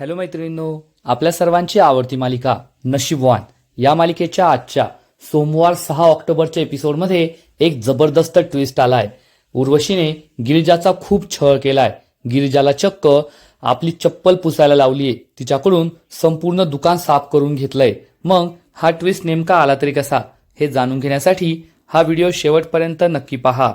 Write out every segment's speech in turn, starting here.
Hello मैत्रिणींनो आपल्या सर्वांची आवडती मालिका नशीबवान या मालिकेच्या आजच्या सोमवार सहा ऑक्टोबरच्या एपिसोडमध्ये एक जबरदस्त ट्विस्ट आलाय. उर्वशीने गिरिजाचा खूप छळ केलाय. गिरिजाला चक्क आपली चप्पल पुसायला लावलीये. तिच्याकडून संपूर्ण दुकान साफ करून घेतलंय. मग हा ट्विस्ट नेमका आला तरी कसा? हे जाणून घेण्यासाठी हा व्हिडिओ शेवटपर्यंत नक्की पहा.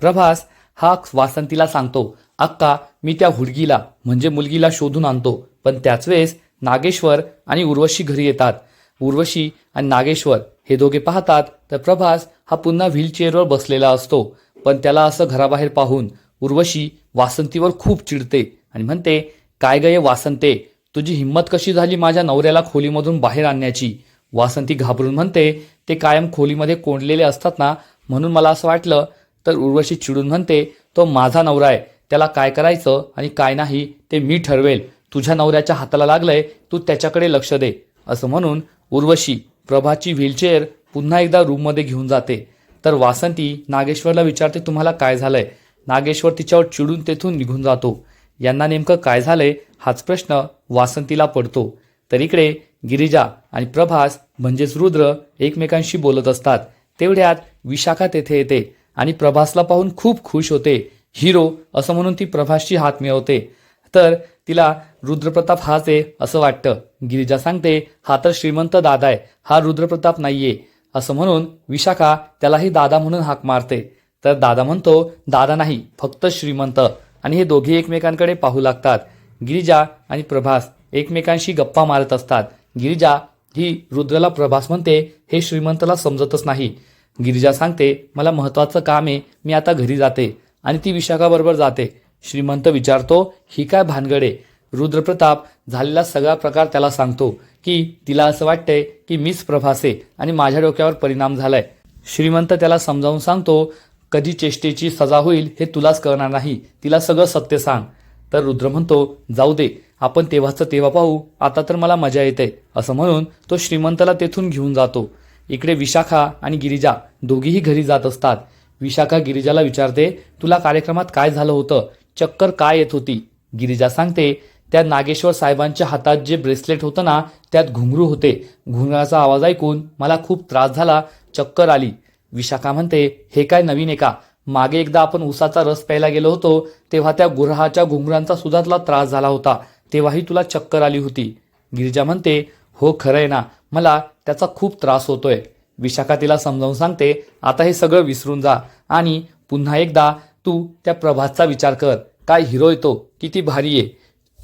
प्रभास हा वासंतीला सांगतो अक्का मी त्या हुडगीला म्हणजे मुलगीला शोधून आणतो. पण त्याच वेळेस नागेश्वर आणि उर्वशी घरी येतात. उर्वशी आणि नागेश्वर हे दोघे पाहतात तर प्रभास हा पुन्हा व्हीलचेअरवर बसलेला असतो. पण त्याला असं घराबाहेर पाहून उर्वशी वासंतीवर खूप चिडते आणि म्हणते काय गये वासंते? तुझी हिंमत कशी झाली माझ्या नवऱ्याला खोलीमधून बाहेर आणण्याची? वासंती घाबरून म्हणते ते कायम खोलीमध्ये कोंडलेले असतात ना म्हणून मला असं वाटलं. तर उर्वशी चिडून म्हणते तो माझा नवरा आहे त्याला काय करायचं आणि काय नाही ते मी ठरवेल. तुझ्या नवऱ्याच्या हाताला लागलंय तू त्याच्याकडे लक्ष दे असं म्हणून उर्वशी प्रभाची व्हीलचेअर पुन्हा एकदा रूममध्ये घेऊन जाते. तर वासंती नागेश्वरला विचारते तुम्हाला काय झालंय? नागेश्वर तिच्यावर चिडून तेथून निघून जातो. यांना नेमकं काय झालंय? हाच प्रश्न वासंतीला पडतो. तर इकडे गिरिजा आणि प्रभास म्हणजेच रुद्र एकमेकांशी बोलत असतात. तेवढ्यात विशाखा तेथे येते आणि प्रभासला पाहून खूप खुश होते. हिरो असं म्हणून ती प्रभासची हात मिळवते. तर तिला रुद्रप्रताप हाच आहे असं वाटतं. गिरिजा सांगते हा तर श्रीमंत दादा आहे. हा रुद्रप्रताप नाहीये. असं म्हणून विशाखा त्यालाही दादा म्हणून हाक मारते. तर दादा म्हणतो दादा नाही फक्त श्रीमंत. आणि हे दोघे एकमेकांकडे पाहू लागतात. गिरिजा आणि प्रभास एकमेकांशी गप्पा मारत असतात. गिरिजा ही रुद्रला प्रभास म्हणते हे श्रीमंतला समजतच नाही. गिरिजा सांगते मला महत्वाचं काम आहे मी आता घरी जाते. आणि ती विशाखाबरोबर जाते. श्रीमंत विचारतो ही काय भानगडे रुद्रप्रताप झालेला सगळा प्रकार त्याला सांगतो की तिला असं वाटतंय की मीच प्रभासे आणि माझ्या डोक्यावर परिणाम झालाय. श्रीमंत त्याला समजावून सांगतो कधी चेष्टेची सजा होईल हे तुलाच कळणार नाही. तिला सगळं सत्य सांग. तर रुद्र म्हणतो जाऊ दे आपण तेव्हाचं तेव्हा पाहू. आता तर मला मजा येते. असं म्हणून तो श्रीमंतला तेथून घेऊन जातो. इकडे विशाखा आणि गिरिजा दोघीही घरी जात असतात. विशाखा गिरिजाला विचारते तुला कार्यक्रमात काय झालं होतं? चक्कर काय येत होती? गिरिजा सांगते त्या नागेश्वर साहेबांच्या हातात जे ब्रेसलेट होतं ना त्यात घुंगरू होते. घुंगराचा आवाज ऐकून मला खूप त्रास झाला. चक्कर आली. विशाखा म्हणते हे काय नवीन आहे का? मागे एकदा आपण उसाचा रस प्यायला गेलो होतो तेव्हा त्या गुरहाच्या घुंगरांचा सुद्धा तुला त्रास झाला होता. तेव्हाही तुला चक्कर आली होती. गिरिजा म्हणते हो खरं आहे ना. मला त्याचा खूप त्रास होतोय. विशाखा तिला समजावून सांगते आता हे सगळं विसरून जा. आणि पुन्हा एकदा तू त्या प्रभातचा विचार कर. काय हिरो येतो किती भारी आहे.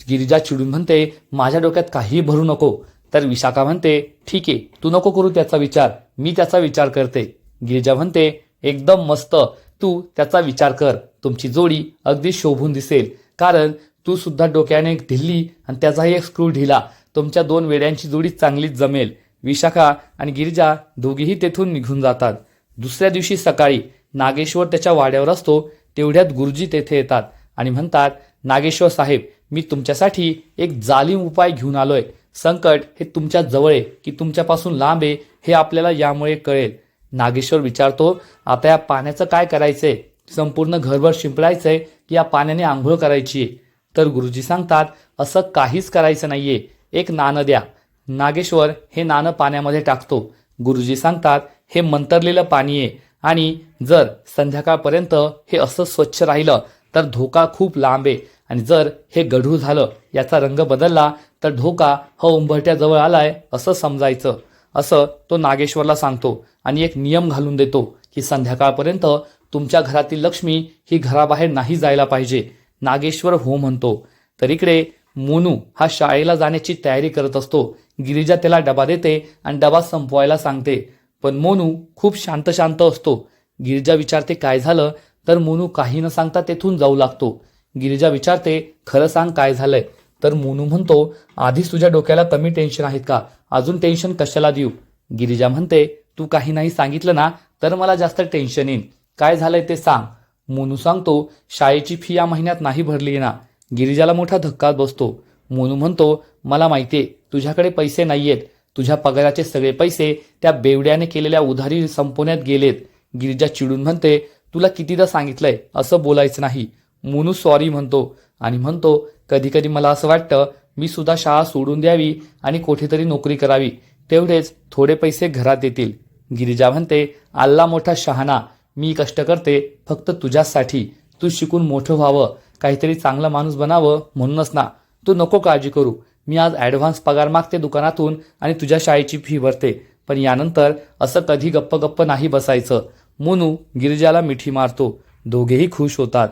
गिरिजा चिडून म्हणते माझ्या डोक्यात काहीही भरू नको. तर विशाखा म्हणते ठीक आहे तू नको करू त्याचा विचार मी त्याचा विचार करते. गिरिजा म्हणते एकदम मस्त तू त्याचा विचार कर तुमची जोडी अगदी शोभून दिसेल कारण तू सुद्धा डोक्याने एक ढिल्ली आणि त्याचाही एक स्क्रू ढिला तुमच्या दोन वेड्यांची जोडी चांगलीच जमेल. विशाखा आणि गिरिजा दोघीही तेथून निघून जातात. दुसऱ्या दिवशी सकाळी नागेश्वर त्याच्या वाड्यावर असतो तेवढ्यात गुरुजी तेथे येतात आणि म्हणतात नागेश्वर साहेब मी तुमच्यासाठी एक जालिम उपाय घेऊन आलोय. संकट हे तुमच्या जवळ आहे की तुमच्यापासून लांब आहे हे आपल्याला यामुळे कळेल. नागेश्वर विचारतो आता या पाण्याचं काय करायचंय? संपूर्ण घरभर शिंपडायचंय की या पाण्याने आंघोळ करायची आहे? तर गुरुजी सांगतात असं काहीच करायचं नाहीये. एक नाणं द्या. नागेश्वर हे नाणं पाण्यामध्ये टाकतो. गुरुजी सांगतात हे मंतरलेलं पाणी आहे आणि जर संध्याकाळपर्यंत हे असं स्वच्छ राहिलं तर धोका खूप लांब आहे. आणि जर हे गढूळ झालं याचा रंग बदलला तर धोका हा उंबरट्याजवळ आलाय असं समजायचं. असं तो नागेश्वरला सांगतो आणि एक नियम घालून देतो की संध्याकाळपर्यंत तुमच्या घरातील लक्ष्मी ही घराबाहेर नाही जायला पाहिजे. नागेश्वर हो म्हणतो. तर इकडे मोनू हा शाळेला जाण्याची तयारी करत असतो. गिरिजा त्याला डबा देते आणि डबा संपवायला सांगते. पण मोनू खूप शांत शांत असतो. गिरिजा विचारते काय झालं? तर मोनू काही न सांगता तेथून जाऊ लागतो. गिरिजा विचारते खरं सांग काय झालंय? तर मोनू म्हणतो आधीच तुझ्या डोक्याला कमी टेन्शन आहेत का? अजून टेन्शन कशाला देऊ? गिरिजा म्हणते तू काही नाही सांगितलं ना तर मला जास्त टेन्शन येईन. काय झालंय ते सांग. मोनू सांगतो शाळेची फी या महिन्यात नाही भरली ना. गिरिजाला मोठा धक्का बसतो. मोनू म्हणतो मला माहितीये तुझ्याकडे पैसे नाहीयेत. तुझ्या पगाराचे सगळे पैसे त्या बेवड्याने केलेल्या उधारी संपवण्यात गेलेत. गिरिजा चिडून म्हणते तुला कितीदा सांगितलंय असं बोलायचं नाही. मोनू सॉरी म्हणतो. आणि म्हणतो कधी कधी मला असं वाटतं मी सुद्धा शाळा सोडून द्यावी आणि कुठेतरी नोकरी करावी. तेवढेच थोडे पैसे घरात येतील. गिरिजा म्हणते आल्ला मोठा शहाणा मी कष्ट करते फक्त तुझ्यासाठी. तू शिकून मोठं व्हावं काहीतरी चांगला माणूस बनावं म्हणूनच ना. तू नको काळजी करू. मी आज ॲडव्हान्स पगार मागते दुकानातून आणि तुझ्या शाळेची फी भरते. पण यानंतर असं कधी गप्प गप्प नाही बसायचं. मोनू गिरिजाला मिठी मारतो. दोघेही खुश होतात.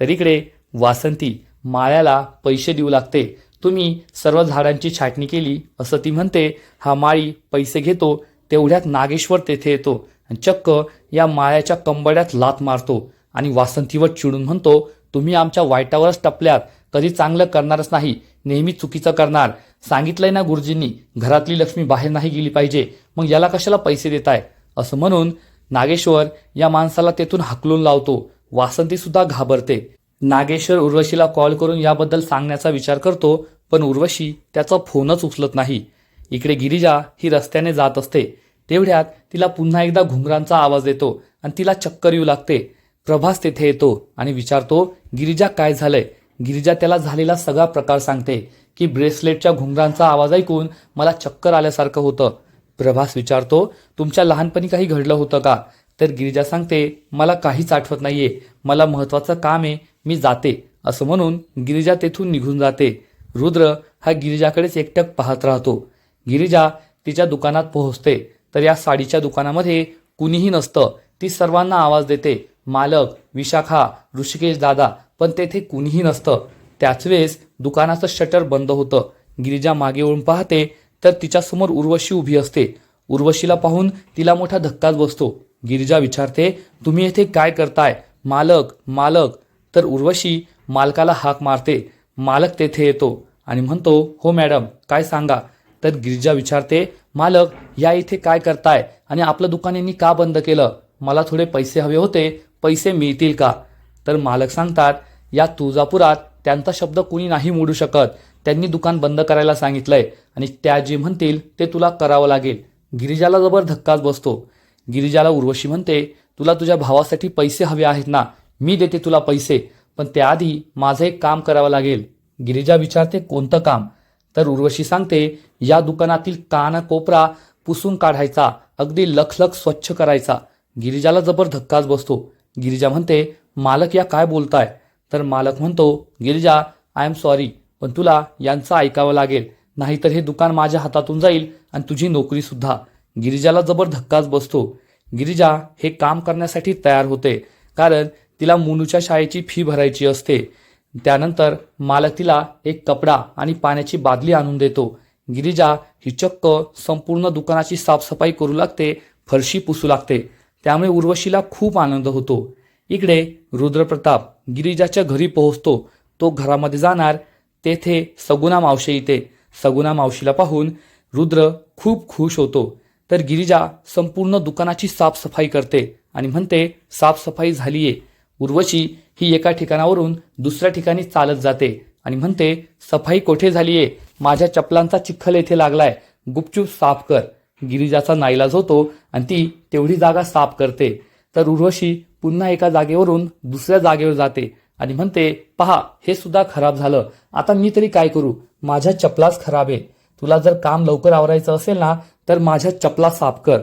तर इकडे वासंती माळ्याला पैसे देऊ लागते. तुम्ही सर्व झाडांची छाटणी केली असं ती म्हणते. हा माळी पैसे घेतो तेवढ्यात नागेश्वर तेथे येतो आणि चक्क या माळ्याच्या कंबड्यात लात मारतो आणि वासंतीवर चिडून म्हणतो तुम्ही आमच्या वाईटावरच टपल्यात कधी चांगलं करणारच नाही नेहमी चुकीचं करणार. सांगितलंय ना गुरुजींनी घरातली लक्ष्मी बाहेर नाही गेली पाहिजे मग याला कशाला पैसे देताय? असं म्हणून नागेश्वर या माणसाला तेथून हाकलून लावतो. वासंती सुद्धा घाबरते. नागेश्वर उर्वशीला कॉल करून याबद्दल सांगण्याचा विचार करतो पण उर्वशी त्याचा फोनच उचलत नाही. इकडे गिरिजा ही रस्त्याने जात असते. तेवढ्यात तिला पुन्हा एकदा घुंगरांचा आवाज येतो आणि तिला चक्कर येऊ लागते. प्रभास तेथे येतो आणि विचारतो गिरिजा काय झालंय? गिरिजा त्याला झालेला सगळा प्रकार सांगते की ब्रेसलेटच्या घुंगरांचा आवाज ऐकून मला चक्कर आल्यासारखं होतं. प्रभास विचारतो तुमच्या लहानपणी काही घडलं होतं का? तर गिरिजा सांगते मला काहीच आठवत नाहीये. मला महत्वाचं काम आहे मी जाते. असं म्हणून गिरिजा तेथून निघून जाते. रुद्र हा गिरिजाकडेच एकटक पाहत राहतो. गिरिजा तिच्या दुकानात पोहोचते तर या साडीच्या दुकानामध्ये कुणीही नसतं. ती सर्वांना आवाज देते मालक विशाखा ऋषिकेश दादा. पण तेथे कुणीही नसतं. त्याच वेळेस दुकानाचं शटर बंद होतं. गिरिजा मागे वळून पाहते तर तिच्यासमोर उर्वशी उभी असते. उर्वशीला पाहून तिला मोठा धक्काच बसतो. गिरिजा विचारते तुम्ही येथे काय करताय? मालक मालक. तर उर्वशी मालकाला हाक मारते मालक तेथे येतो. आणि म्हणतो हो मॅडम काय सांगा? तर गिरिजा विचारते मालक या इथे काय करताय? आणि आपलं दुकान यांनी का बंद केलं? मला थोडे पैसे हवे होते पैसे मिळतील का? तर मालक सांगतात या तुळजापुरात त्यांचा शब्द कुणी नाही मोडू शकत. त्यांनी दुकान बंद करायला सांगितलंय आणि त्या जे म्हणतील ते तुला करावं लागेल. गिरिजाला जबर धक्काच बसतो. गिरिजाला उर्वशी म्हणते तुला तुझ्या भावासाठी पैसे हवे आहेत ना मी देते तुला पैसे पण त्याआधी माझं एक काम करावं लागेल. गिरिजा विचारते कोणतं काम? तर उर्वशी सांगते या दुकानातील काना कोपरा पुसून काढायचा अगदी लखलख स्वच्छ करायचा. गिरिजाला जबर धक्काच बसतो. गिरिजा म्हणते मालक या काय बोलताय? तर मालक म्हणतो गिरिजा आय एम सॉरी पण तुला यांचं ऐकावं लागेल नाहीतर हे दुकान माझ्या हातातून जाईल आणि तुझी नोकरीसुद्धा. गिरिजाला जबर धक्काच बसतो. गिरिजा हे काम करण्यासाठी तयार होते कारण तिला मुनूच्या शाळेची फी भरायची असते. त्यानंतर मालक तिला एक कपडा आणि पाण्याची बादली आणून देतो. गिरिजा ही चक्क संपूर्ण दुकानाची साफसफाई करू लागते फरशी पुसू लागते. त्यामुळे उर्वशीला खूप आनंद होतो. इकडे रुद्रप्रताप गिरिजाच्या घरी पोहोचतो. तो घरामध्ये जाणार. तेथे सगुणा मावशी येते सगुणा मावशीला पाहून रुद्र खूप खुश होतो. तर गिरिजा संपूर्ण दुकानाची साफसफाई करते आणि म्हणते साफसफाई झालीये. उर्वशी ही एका ठिकाणावरून दुसऱ्या ठिकाणी चालत जाते आणि म्हणते सफाई कोठे झालीये? माझ्या चपलांचा चिखल येथे लागलाय. गुपचूप साफ कर. गिरिजाचा नाईलाज होतो आणि ती तेवढी जागा साफ करते. तर उर्वशी पुन्हा एका जागेवरून दुसऱ्या जागेवर जाते आणि म्हणते पहा हे सुद्धा खराब झालं. आता मी तरी काय करू? माझ्या चपलाच खराब आहे. तुला जर काम लवकर आवरायचं असेल ना तर माझ्या चपला साफ कर.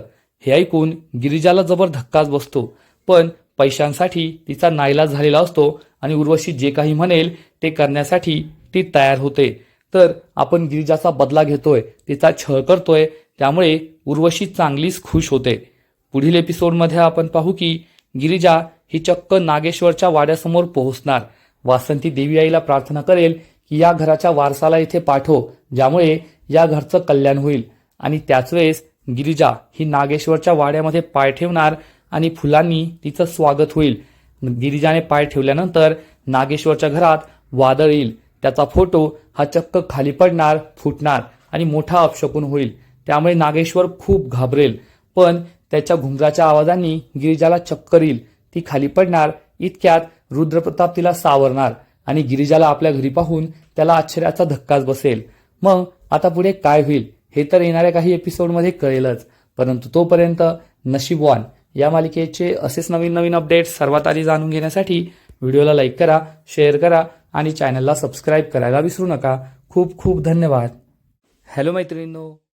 हे ऐकून गिरिजाला जबर धक्काच बसतो. पण पैशांसाठी तिचा नाईलाज झालेला असतो आणि उर्वशी जे काही म्हणेल ते करण्यासाठी ती तयार होते. तर आपण गिरिजाचा बदला घेतोय तिचा छळ करतोय त्यामुळे उर्वशी चांगलीच खुश होते. पुढील एपिसोडमध्ये आपण पाहू की गिरिजा ही चक्क नागेश्वरच्या वाड्यासमोर पोहोचणार. वासंती देवी आईला प्रार्थना करेल की या घराच्या वारसाला इथे पाठव ज्यामुळे या घरचं कल्याण होईल. आणि त्याच वेळेस गिरिजा ही नागेश्वरच्या वाड्यामध्ये पाय ठेवणार आणि फुलांनी तिचं स्वागत होईल. गिरिजाने पाय ठेवल्यानंतर नागेश्वरच्या घरात वादळ येईल. त्याचा फोटो हा चक्क खाली पडणार फुटणार आणि मोठा अपशकून होईल. त्यामुळे नागेश्वर खूप घाबरेल. पण त्याच्या घुंगराच्या आवाजांनी गिरिजाला चक्कर येईल. ती खाली पडणार इतक्यात रुद्रप्रताप तिला सावरणार आणि गिरिजाला आपल्या घरी पाहून त्याला आश्चर्याचा धक्काच बसेल. मग आता पुढे काय होईल? हे तर येणाऱ्या काही एपिसोडमध्ये कळेलच. परंतु तोपर्यंत नशीबवान या मालिकेचे असेच नवीन नवीन अपडेट्स सर्वात आधी जाणून घेण्यासाठी व्हिडिओला लाईक करा शेअर करा आणि चॅनलला सबस्क्राईब करायला विसरू नका. खूप खूप धन्यवाद. हॅलो मैत्रिणींनो.